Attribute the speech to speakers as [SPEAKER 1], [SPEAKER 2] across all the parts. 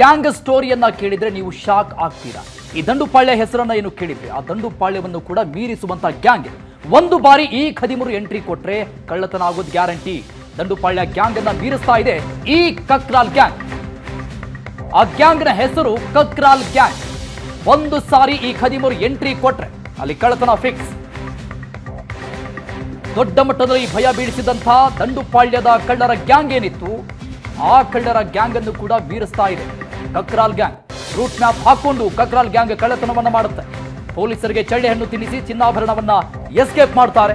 [SPEAKER 1] Gang ಸ್ಟೋರಿಯನ್ನ ಕೇಳಿದ್ರೆ ನೀವು shock ಆಗ್ತೀರಾ? ಈ ದಂಡುಪಾಳ್ಯ ಹೆಸರನ್ನ ಏನು ಕೇಳಿದ್ರೆ, ಆ ದಂಡುಪಾಳ್ಯವನ್ನು ಕೂಡ ಮೀರಿಸುವಂತ ಗ್ಯಾಂಗ್ ಒಂದು ಬಾರಿ ಈ ಖದಿಮರು ಎಂಟ್ರಿ ಕೊಟ್ರೆ ಕಳ್ಳತನ ಆಗೋದು ಗ್ಯಾರಂಟಿ. ದಂಡುಪಾಳ್ಯ ಗ್ಯಾಂಗ್ ಅನ್ನ ಮೀರಿಸ್ತಾ ಇದೆ ಈ ಕಕ್ರಾಲ್ ಗ್ಯಾಂಗ್. ಆ ಗ್ಯಾಂಗ್ನ ಹೆಸರು ಕಕ್ರಾಲ್ ಗ್ಯಾಂಗ್. ಒಂದು ಸಾರಿ ಈ ಖದಿಮರು ಎಂಟ್ರಿ ಕೊಟ್ರೆ ಅಲ್ಲಿ ಕಳ್ಳತನ ಫಿಕ್ಸ್ ದೊಡ್ಡ ಮಟ್ಟದಲ್ಲಿ ಭಯ ಬೀಳಿಸಿದಂತಹ ದಂಡುಪಾಳ್ಯದ ಕಳ್ಳರ ಗ್ಯಾಂಗ್ ಏನಿತ್ತು, ಆ ಕಳ್ಳರ ಗ್ಯಾಂಗ್ ಅನ್ನು ಕೂಡ ಬೀರಿಸ್ತಾ ಇದೆ. ಕಕ್ರಾಲ್ ಗ್ಯಾಂಗ್. ರೂಟ್ ಮ್ಯಾಪ್ ಹಾಕೊಂಡು ಕಕ್ರಾಲ್ ಗ್ಯಾಂಗ್ ಕಳ್ಳತನವನ್ನ ಮಾಡುತ್ತೆ. ಪೊಲೀಸರಿಗೆ ಚಳ್ಳೆ ಹಣ್ಣು ತಿನ್ನಿಸಿ ಚಿನ್ನಾಭರಣವನ್ನ ಎಸ್ಕೇಪ್ ಮಾಡ್ತಾರೆ.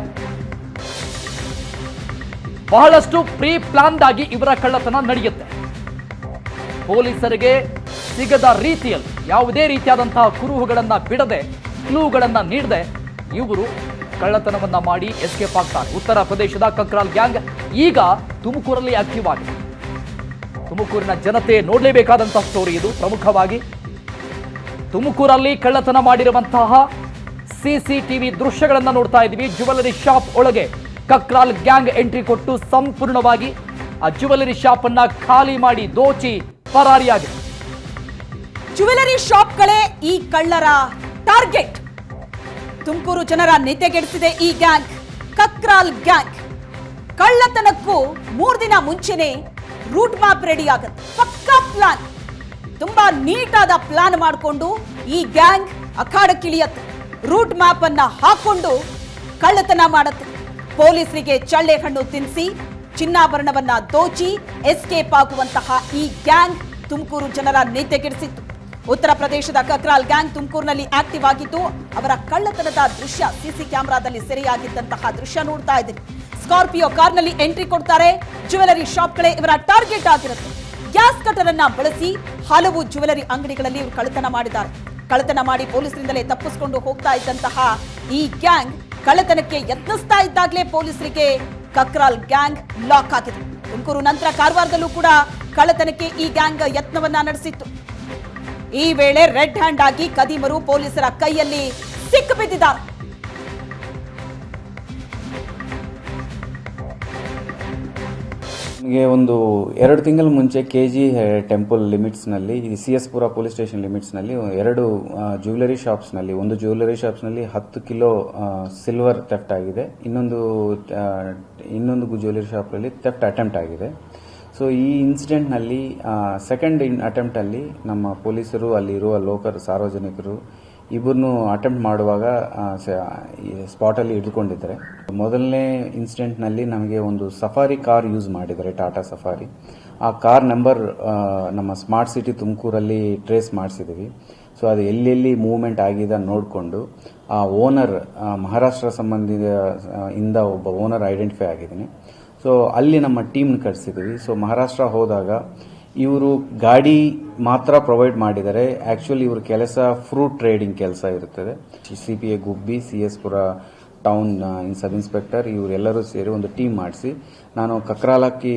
[SPEAKER 1] ಬಹಳಷ್ಟು ಪ್ರೀ ಪ್ಲಾನ್ಡ್ ಆಗಿ ಇವರ ಕಳ್ಳತನ ನಡೆಯುತ್ತೆ. ಪೊಲೀಸರಿಗೆ ಸಿಗದ ರೀತಿಯಲ್ಲಿ ಯಾವುದೇ ರೀತಿಯಾದಂತಹ ಕುರುಹುಗಳನ್ನ ಬಿಡದೆ, ಕ್ಲೂಗಳನ್ನ ನೀಡದೆ ಇವರು ಕಳ್ಳತನವನ್ನ ಮಾಡಿ ಎಸ್ಕೇಪ್ ಆಗ್ತಾರೆ. ಉತ್ತರ ಪ್ರದೇಶದ ಕಕ್ರಾಲ್ ಗ್ಯಾಂಗ್ ಈಗ ತುಮಕೂರಲ್ಲಿ ಆಕ್ಟಿವ್ ಆಗಿದೆ. ತುಮಕೂರಿನ ಜನತೆ ನೋಡಲೇಬೇಕಾದಂತಹ ಸ್ಟೋರಿ ಇದು. ಪ್ರಮುಖವಾಗಿ ತುಮಕೂರಲ್ಲಿ ಕಳ್ಳತನ ಮಾಡಿರುವಂತಹ ಸಿಸಿಟಿವಿ ದೃಶ್ಯಗಳನ್ನು ನೋಡ್ತಾ ಇದ್ದೀವಿ. ಜ್ಯುವೆಲರಿ ಶಾಪ್ ಒಳಗೆ ಕಕ್ರಾಲ್ ಗ್ಯಾಂಗ್ ಎಂಟ್ರಿ ಕೊಟ್ಟು ಸಂಪೂರ್ಣವಾಗಿ ಆ ಜ್ಯುವೆಲರಿ ಶಾಪ್ ಅನ್ನ ಖಾಲಿ ಮಾಡಿ ದೋಚಿ ಪರಾರಿಯಾಗಿದೆ.
[SPEAKER 2] ಜ್ಯುವೆಲರಿ ಶಾಪ್ಗಳೇ ಈ ಕಳ್ಳರ ಟಾರ್ಗೆಟ್. ತುಮಕೂರು ಜನರ ನಿದ್ದೆಗೆಡಿಸಿದೆ ಈ ಗ್ಯಾಂಗ್, ಕಕ್ರಾಲ್ ಗ್ಯಾಂಗ್. ಕಳ್ಳತನಕ್ಕೂ ಮೂರು ದಿನ ಮುಂಚೆನೆ ರೂಟ್ ಮ್ಯಾಪ್ ರೆಡಿ ಆಗುತ್ತೆ. ಪಕ್ಕಾ ಪ್ಲಾನ್ ತುಂಬಾ ನೀಟಾದ ಪ್ಲಾನ್ ಮಾಡಿಕೊಂಡು ಈ ಗ್ಯಾಂಗ್ ಅಖಾಡಕ್ಕಿಳಿಯತ್ತೆ ರೂಟ್ ಮ್ಯಾಪ್ ಅನ್ನ ಹಾಕೊಂಡು ಕಳ್ಳತನ ಮಾಡುತ್ತೆ. ಪೊಲೀಸರಿಗೆ ಚಳ್ಳೆ ಹಣ್ಣು ತಿನ್ನಿಸಿ ಚಿನ್ನಾಭರಣವನ್ನ ದೋಚಿ ಎಸ್ಕೇಪ್ ಆಗುವಂತಹ ಈ ಗ್ಯಾಂಗ್ ತುಮಕೂರು ಜನರ ನಿದ್ದೆಗೆಡಿಸಿತ್ತು ಉತ್ತರ ಪ್ರದೇಶದ ಕಕ್ರಾಲ್ ಗ್ಯಾಂಗ್ ತುಮಕೂರಿನಲ್ಲಿ ಆಕ್ಟಿವ್ ಆಗಿದ್ದು, ಅವರ ಕಳ್ಳತನದ ದೃಶ್ಯ ಸಿಸಿ ಕ್ಯಾಮೆರಾದಲ್ಲಿ ಸೆರೆಯಾಗಿದ್ದಂತಹ ದೃಶ್ಯ ನೋಡ್ತಾ ಇದ್ದೀರಿ ಸ್ಕಾರ್ಪಿಯೋ ಕಾರ್ನಲ್ಲಿ ಎಂಟ್ರಿ ಕೊಡ್ತಾರೆ. ಜ್ಯುವೆಲರಿ ಶಾಪ್ಗಳೇ ಇವರ ಟಾರ್ಗೆಟ್ ಆಗಿರುತ್ತೆ. ಗ್ಯಾಸ್ ಕಟರ್ ಅನ್ನ ಬಳಸಿ ಹಲವು ಜ್ಯುವೆಲರಿ ಅಂಗಡಿಗಳಲ್ಲಿ ಇವರು ಕಳ್ಳತನ ಮಾಡಿದ್ದಾರೆ. ಕಳ್ಳತನ ಮಾಡಿ ಪೊಲೀಸರಿಂದಲೇ ತಪ್ಪಿಸಿಕೊಂಡು ಹೋಗ್ತಾ ಇದ್ದಂತಹ ಈ ಗ್ಯಾಂಗ್ ಕಳ್ಳತನಕ್ಕೆ ಯತ್ನಿಸ್ತಾ ಇದ್ದಾಗಲೇ ಪೊಲೀಸರಿಗೆ ಕಕ್ರಾಲ್ ಗ್ಯಾಂಗ್ ಲಾಕ್ ಆಗಿದೆ. ತುಮಕೂರು ನಂತರ ಕಾರವಾರದಲ್ಲೂ ಕೂಡ ಕಳ್ಳತನಕ್ಕೆ ಈ ಗ್ಯಾಂಗ್ ಯತ್ನವನ್ನ ನಡೆಸಿತ್ತು. ಈ ವೇಳೆ ರೆಡ್ ಹ್ಯಾಂಡ್ ಆಗಿ ಕದೀಮರು ಪೊಲೀಸರ ಕೈಯಲ್ಲಿ ಸಿಕ್ಕಿಬಿದ್ದಿದ್ದಾರೆ
[SPEAKER 3] ನಮಗೆ ಒಂದು ಎರಡು ತಿಂಗಳ ಮುಂಚೆ ಕೆ ಜಿ ಟೆಂಪಲ್ ಲಿಮಿಟ್ಸ್ನಲ್ಲಿ, ಈ C S Pura police station ಲಿಮಿಟ್ಸ್ನಲ್ಲಿ ಎರಡು ಜ್ಯುವೆಲರಿ ಶಾಪ್ಸ್ನಲ್ಲಿ, ಒಂದು ಜ್ಯುವೆಲರಿ ಶಾಪ್ಸ್ನಲ್ಲಿ ಹತ್ತು ಕಿಲೋ ಸಿಲ್ವರ್ ಥೆಫ್ಟ್ ಆಗಿದೆ. ಇನ್ನೊಂದು ಇನ್ನೊಂದು ಜ್ಯುವೆಲರಿ ಶಾಪಲ್ಲಿ ಥೆಫ್ಟ್ ಅಟೆಂಪ್ಟ್ ಆಗಿದೆ. ಸೊ, ಈ ಇನ್ಸಿಡೆಂಟ್ನಲ್ಲಿ ಸೆಕೆಂಡ್ ಇನ್, ಅಟೆಂಪ್ಟಲ್ಲಿ ನಮ್ಮ ಪೊಲೀಸರು ಅಲ್ಲಿರುವ ಲೋಕಲ್ ಸಾರ್ವಜನಿಕರು ಇಬ್ಬರನ್ನು ಅಟೆಂಪ್ಟ್ ಮಾಡುವಾಗ ಸ್ಪಾಟಲ್ಲಿ ಹಿಡಿದುಕೊಂಡಿದ್ದಾರೆ ಮೊದಲನೇ ಇನ್ಸಿಡೆಂಟ್ನಲ್ಲಿ ನಮಗೆ ಒಂದು ಸಫಾರಿ ಕಾರ್ ಯೂಸ್ ಮಾಡಿದ್ದಾರೆ ಟಾಟಾ ಸಫಾರಿ ಆ ಕಾರ್ ನಂಬರ್ ನಮ್ಮ ಸ್ಮಾರ್ಟ್ ಸಿಟಿ ತುಮಕೂರಲ್ಲಿ ಟ್ರೇಸ್ ಮಾಡಿಸಿದ್ದೀವಿ. ಸೊ ಅದು ಎಲ್ಲೆಲ್ಲಿ ಮೂವ್ಮೆಂಟ್ ಆಗಿದೆ ನೋಡಿಕೊಂಡು, ಆ ಓನರ್ ಮಹಾರಾಷ್ಟ್ರ ಸಂಬಂಧಿ ಇಂದ ಒಬ್ಬ ಓನರ್ ಐಡೆಂಟಿಫೈ ಆಗಿದ್ದೀನಿ. ಸೊ ಅಲ್ಲಿ ನಮ್ಮ ಟೀಮ್ನ ಕಳಿಸಿದ್ದೀವಿ ಸೊ ಮಹಾರಾಷ್ಟ್ರ ಹೋದಾಗ ಇವರು ಗಾಡಿ ಮಾತ್ರ ಪ್ರೊವೈಡ್ ಮಾಡಿದರೆ ಆಕ್ಚುಲಿ ಇವರ ಕೆಲಸ ಫ್ರೂಟ್ ಟ್ರೇಡಿಂಗ್ ಕೆಲಸ ಇರುತ್ತದೆ C P A Gubbi C S Pura town in sub inspector ಇವರೆಲ್ಲರೂ ಸೇರಿ ಒಂದು ಟೀಮ್ ಮಾಡಿಸಿ, ನಾನು ಕಕ್ರಾಲಕ್ಕಿ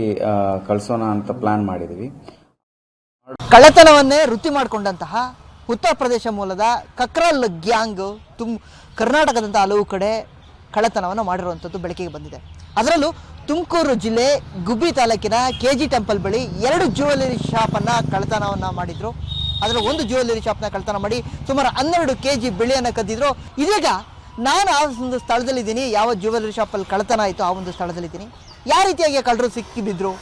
[SPEAKER 3] ಕಳಿಸೋಣ ಅಂತ ಪ್ಲಾನ್ ಮಾಡಿದ್ದೀವಿ
[SPEAKER 4] ಕಳ್ಳತನವನ್ನೇ ವೃತ್ತಿ ಮಾಡಿಕೊಂಡಂತಹ ಉತ್ತರ ಪ್ರದೇಶ ಮೂಲದ ಕಕ್ರಾಲ್ ಗ್ಯಾಂಗ್ ತುಮ್ ಕರ್ನಾಟಕದಂಥ ಹಲವು ಕಡೆ ಕಳ್ಳತನವನ್ನು ಮಾಡಿರುವಂಥದ್ದು ಬೆಳಕಿಗೆ ಬಂದಿದೆ. ಅದರಲ್ಲೂ ತುಮಕೂರು ಜಿಲ್ಲೆ ಗುಬ್ಬಿ ತಾಲೂಕಿನ ಕೆ ಜಿ ಟೆಂಪಲ್ ಬಳಿ ಎರಡು ಜ್ಯುವೆಲರಿ ಶಾಪನ್ನು ಕಳ್ಳತನವನ್ನು ಮಾಡಿದ್ರು. ಅದರ ಒಂದು ಜ್ಯುವೆಲರಿ ಶಾಪ್ನ ಕಳ್ಳತನ ಮಾಡಿ ಸುಮಾರು ಹನ್ನೆರಡು ಕೆ ಜಿ ಬೆಳೆಯನ್ನು ಕದ್ದಿದ್ರು. ಇದೀಗ ನಾನು ಆ ಒಂದು ಸ್ಥಳದಲ್ಲಿದ್ದೀನಿ. ಯಾವ ಜ್ಯುವೆಲರಿ ಶಾಪಲ್ಲಿ ಕಳ್ಳತನ ಆಯಿತು ಆ ಒಂದು ಸ್ಥಳದಲ್ಲಿದ್ದೀನಿ. ಯಾವ ರೀತಿಯಾಗಿ ಕಳ್ಳರು ಸಿಕ್ಕಿಬಿದ್ರು?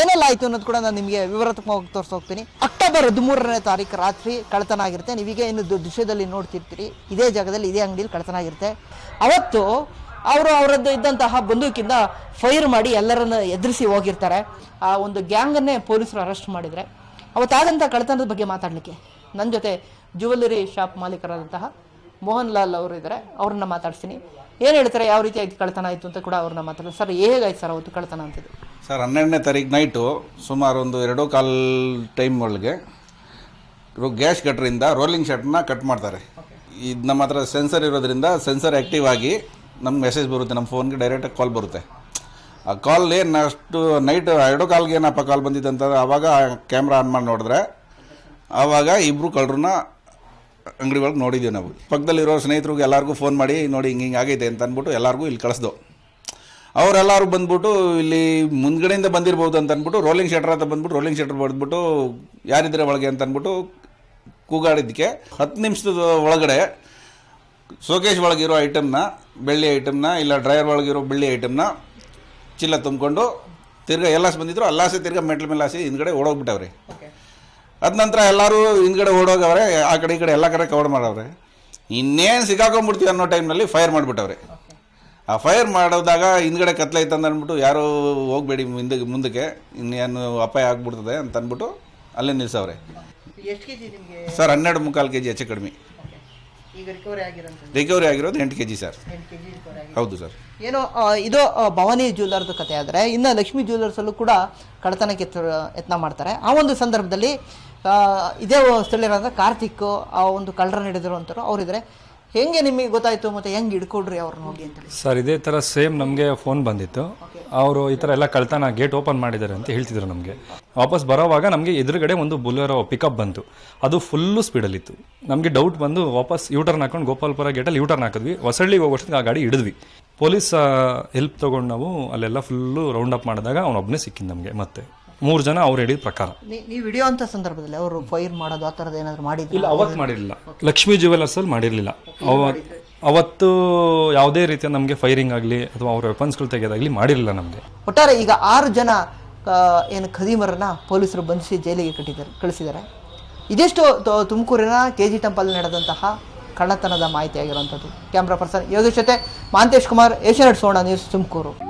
[SPEAKER 4] ಏನೆಲ್ಲ ಆಯಿತು ಅನ್ನೋದು ಕೂಡ ನಾನು ನಿಮಗೆ ವಿವರಾತ್ಮಕವಾಗಿ ತೋರಿಸೋಗ್ತೀನಿ ಅಕ್ಟೋಬರ್ ಹದಿಮೂರನೇ ತಾರೀಕು ರಾತ್ರಿ ಕಳ್ಳತನ ಆಗಿರುತ್ತೆ. ನೀವೀಗ ಇನ್ನು ದೃಶ್ಯದಲ್ಲಿ ನೋಡ್ತಿರ್ತೀರಿ. ಇದೇ ಜಾಗದಲ್ಲಿ ಇದೇ ಅಂಗಡಿಯಲ್ಲಿ ಕಳ್ಳತನ ಆಗಿರುತ್ತೆ. ಅವತ್ತು ಅವರು ಅವರದ್ದು ಇದ್ದಂತಹ ಬಂದೂಕಿಂದ ಫೈರ್ ಮಾಡಿ ಎಲ್ಲರನ್ನ ಎದುರಿಸಿ ಹೋಗಿರ್ತಾರೆ. ಆ ಒಂದು ಗ್ಯಾಂಗನ್ನೇ ಪೊಲೀಸರು ಅರೆಸ್ಟ್ ಮಾಡಿದರೆ. ಅವತ್ತಾದಂಥ ಕಳ್ಳತನದ ಬಗ್ಗೆ ಮಾತಾಡಲಿಕ್ಕೆ. ನನ್ನ ಜೊತೆ ಜ್ಯುವೆಲ್ಲರಿ ಶಾಪ್ ಮಾಲೀಕರಾದಂತಹ ಮೋಹನ್ ಲಾಲ್ ಅವರು ಇದ್ದಾರೆ ಅವ್ರನ್ನ ಮಾತಾಡ್ತೀನಿ ಏನು ಹೇಳ್ತಾರೆ ಯಾವ ರೀತಿ ಆಯ್ತು ಕಳ್ಳತನ ಆಯಿತು ಅಂತ ಕೂಡ ಅವ್ರನ್ನ ಮಾತಾಡ್ತಾರೆ ಸರ್ ಹೇಗಾಯ್ತು ಸರ್ ಅವತ್ತು ಕಳ್ತನ ಅಂತಿದ್ದು
[SPEAKER 5] ಸರ್ ಹನ್ನೆರಡನೇ ತಾರೀಕು ನೈಟು ಸುಮಾರು ಒಂದು ಎರಡು ಕಾಲ್ ಟೈಮ್ ಒಳಗೆ ಗ್ಯಾಸ್ ಕಟ್ರಿಂದ ರೋಲಿಂಗ್ ಶರ್ಟ್ನ ಕಟ್ ಮಾಡ್ತಾರೆ. ಇದು ನಮ್ಮ ಹತ್ರ ಸೆನ್ಸರ್ ಇರೋದ್ರಿಂದ ಸೆನ್ಸರ್ ಆ್ಯಕ್ಟಿವ್ ಆಗಿ ನಮ್ಗೆ ಮೆಸೇಜ್ ಬರುತ್ತೆ ನಮ್ಮ ಫೋನ್ಗೆ ಡೈರೆಕ್ಟಾಗಿ ಕಾಲ್ ಬರುತ್ತೆ. ಆ ಕಾಲ್ ಏನು ಅಷ್ಟು ನೈಟ್ ಎರಡೋ ಕಾಲ್ಗೆ ಏನಪ್ಪ ಕಾಲ್ ಬಂದಿದೆ ಅಂತಂದ್ರೆ ಆವಾಗ ಕ್ಯಾಮ್ರಾ ಆನ್ ಮಾಡಿ ನೋಡಿದ್ರೆ ಆವಾಗ ಇಬ್ಬರು ಕಳ್ಳರನ್ನ ಅಂಗಡಿ ಒಳಗೆ ನೋಡಿದ್ದೀವಿ ನಾವು. ಪಕ್ಕದಲ್ಲಿರೋ ಸ್ನೇಹಿತರಿಗೆ ಎಲ್ಲರಿಗೂ ಫೋನ್ ಮಾಡಿ, ನೋಡಿ ಹಿಂಗೆ ಹಿಂಗೆ ಆಗೈತೆ ಅಂತ ಅಂದ್ಬಿಟ್ಟು ಎಲ್ಲರಿಗೂ ಇಲ್ಲಿ ಕಳಿಸ್ದು. ಅವರೆಲ್ಲರೂ ಬಂದ್ಬಿಟ್ಟು ಇಲ್ಲಿ ಮುಂದ್ಗಡೆಯಿಂದ ಬಂದಿರ್ಬೋದು ಅಂತ ಅಂದ್ಬಿಟ್ಟು ರೋಲಿಂಗ್ ಶೆಟ್ರ್ ಅಂತ ಬಂದ್ಬಿಟ್ಟು ರೋಲಿಂಗ್ ಶೆಟ್ರ್ ಬಡ್ದ್ಬಿಟ್ಟು ಯಾರಿದ್ರೆ ಒಳಗೆ ಅಂತ ಅಂದ್ಬಿಟ್ಟು ಕೂಗಾಡಿದ್ದಕ್ಕೆ ಹತ್ತು ನಿಮಿಷದ ಒಳಗಡೆ ಶೋಕೇಶ್ ಒಳಗಿರೋ ಐಟಮ್ನ ಬೆಳ್ಳಿ ಐಟಮ್ನ ಇಲ್ಲ ಡ್ರೈವರ್ ಒಳಗಿರೋ ಬೆಳ್ಳಿ ಐಟಮ್ನ ಚಿಲ್ಲ ತುಂಬಿಕೊಂಡು ತಿರ್ಗ ಎಲ್ಲಾಸ್ ಬಂದಿದ್ರು ಅಲ್ಲಾಸೆ ತಿರ್ಗಾ ಮೆಟ್ಲ ಮೇಲೆ ಹಾಸಿ ಹಿಂದ್ಗಡೆ ಓಡೋಗ್ಬಿಟ್ಟವ್ರಿ. ಅದ ನಂತರ ಎಲ್ಲರೂ ಹಿಂದ್ಗಡೆ ಓಡೋಗವ್ರೆ ಆ ಕಡೆ ಈ ಕಡೆ ಎಲ್ಲ ಕಡೆ ಕವರ್ ಮಾಡವ್ರೆ. ಇನ್ನೇನು ಸಿಕ್ಕಾಕೊಂಡ್ಬಿಡ್ತೀವಿ ಅನ್ನೋ ಟೈಮ್ನಲ್ಲಿ ಫೈರ್ ಮಾಡಿಬಿಟ್ಟವ್ರೆ. ಆ ಫೈರ್ ಮಾಡೋದಾಗ ಹಿಂದ್ಗಡೆ ಕತ್ಲೈತೆ ಅಂತ ಅಂದ್ಬಿಟ್ಟು ಯಾರೂ ಹೋಗಬೇಡಿ ಮುಂದೆ ಮುಂದಕ್ಕೆ ಇನ್ನೇನು ಅಪಾಯ ಆಗ್ಬಿಡ್ತದೆ ಅಂತ ಅಂದ್ಬಿಟ್ಟು ಅಲ್ಲೇ ನಿಲ್ಸವ್ರೆ.
[SPEAKER 4] ಎಷ್ಟು ಕೆ ನಿಮಗೆ?
[SPEAKER 5] ಸರ್ ಹನ್ನೆರಡು ಮುಕ್ಕಾಲು ಕೆ ಜಿ ಹೆಚ್ಚು ಕಡಿಮೆ.
[SPEAKER 4] ಈಗ ರಿಕವರಿ
[SPEAKER 5] ರಿಕವರಿ ಆಗಿರೋದು ಎಂಟು ಕೆ ಜಿ ಸರ್
[SPEAKER 4] ಎಂಟು ಕೆ ಜಿ ರಿಕವರಿ ಆಗಿದೆ
[SPEAKER 5] ಹೌದು ಸರ್
[SPEAKER 4] ಏನೋ ಆ, ಇದು ಆ, ಭವಾನಿ ಜ್ಯುವೆಲ್ಲರ್ದು ಕತೆ ಆದರೆ ಇನ್ನು ಲಕ್ಷ್ಮೀ ಜ್ಯುವೆಲ್ಲರ್ಸಲ್ಲೂ ಕೂಡ ಕಡತನಕ್ಕೆ ಯತ್ನ- ಯತ್ನ ಮಾಡ್ತಾರೆ. ಆ ಒಂದು ಸಂದರ್ಭದಲ್ಲಿ ಆ, ಇದೇ ಸ್ಥಳೀಯರಾದ ಕಾರ್ತಿಕ್ ಆ ಒಂದು ಕಳ್ಳರ ಹಿಡಿದಿರುವಂಥವ್ರು ಅವರಿದ್ದಾರೆ ಹೆಂಗೆ ನಿಮಗೆ ಗೊತ್ತಾಯ್ತು ಮತ್ತೆ ಹೆಂಗೆ ಹಿಡ್ಕೊಡ್ರಿ ಅವ್ರು ಹೋಗಿ ಅಂತ?
[SPEAKER 6] ಸರ್ ಇದೇ ಥರ ಸೇಮ್ ನಮಗೆ ಫೋನ್ ಬಂದಿತ್ತು. ಅವರು ಈ ಥರ ಎಲ್ಲ ಕಳ್ತನ ಗೇಟ್ ಓಪನ್ ಮಾಡಿದ್ದಾರೆ ಅಂತ ಹೇಳ್ತಿದ್ರು ನಮಗೆ. ವಾಪಸ್ ಬರೋವಾಗ ನಮಗೆ ಎದುರುಗಡೆ ಒಂದು ಬುಲೆರೋ ಪಿಕಪ್ ಬಂತು. ಅದು ಫುಲ್ಲು ಸ್ಪೀಡಲ್ಲಿತ್ತು ನಮಗೆ ಡೌಟ್ ಬಂದು ವಾಪಸ್ ಯೂಟರ್ನ್ ಹಾಕೊಂಡು ಗೋಪಾಲ್ಪುರ ಗೇಟಲ್ಲಿ ಯೂಟರ್ನ್ ಹಾಕಿದ್ವಿ. ಹೊಸಳ್ಳಿಗೆ ಹೋಗೋಷ್ಟಕ್ಕೆ ಆ ಗಾಡಿ ಹಿಡಿದ್ವಿ. ಪೊಲೀಸ್ ಹೆಲ್ಪ್ ತೊಗೊಂಡು ನಾವು ಅಲ್ಲೆಲ್ಲ ಫುಲ್ಲು ರೌಂಡ್ ಅಪ್ ಮಾಡಿದಾಗ ಅವನೊಬ್ಬನೇ ಸಿಕ್ಕಿದ್ದು ನಮಗೆ ಮತ್ತೆ. ಮೂರು ಜನ ಅವ್ರು ಹೇಳಿದ ಪ್ರಕಾರ.
[SPEAKER 4] ನೀವು ವಿಡಿಯೋ ಅಂತ ಸಂದರ್ಭದಲ್ಲಿ ಅವರು ಫೈರ್ ಮಾಡೋದು ಆ ಥರದ್ದು ಏನಾದರೂ ಮಾಡಿದ್ರು?
[SPEAKER 6] ಇಲ್ಲ ಅವತ್ತು ಮಾಡಿರಲಿಲ್ಲ. ಲಕ್ಷ್ಮೀ ಜ್ಯುವೆಲರ್ಸಲ್ಲಿ ಮಾಡಿರಲಿಲ್ಲ. ಅವತ್ತು ಅವತ್ತು ಯಾವುದೇ ರೀತಿಯ ನಮಗೆ ಫೈರಿಂಗ್ ಆಗಲಿ ಅಥವಾ ಅವ್ರ ವೆಪನ್ಸ್ಗಳು ತೆಗೆಯೋದಾಗಲಿ ಮಾಡಿರಲಿಲ್ಲ ನಮಗೆ.
[SPEAKER 4] ಒಟ್ಟಾರೆ ಈಗ ಆರು ಜನ ಆ, ಏನು ಖದೀಮರನ್ನ ಪೊಲೀಸರು ಬಂಧಿಸಿ ಜೈಲಿಗೆ ಕಟ್ಟಿದ್ದಾರೆ ಕಳಿಸಿದ್ದಾರೆ. ಇದೆಷ್ಟು ತ- ತುಮಕೂರಿನ ಕೆ ಜಿ ಟೆಂಪಲ್ ನಡೆದಂತಹ ಕಳ್ಳತನದ ಮಾಹಿತಿ ಆಗಿರುವಂಥದ್ದು ಕ್ಯಾಮ್ರಾ ಪರ್ಸನ್ ಯೋಗೇಶ್ ಜೊತೆ ಮಾಂತೇಶ್ ಕುಮಾರ್ ಏಷ್ಯಾನೆಟ್ ಸೋಣ ನ್ಯೂಸ್ ತುಮಕೂರು.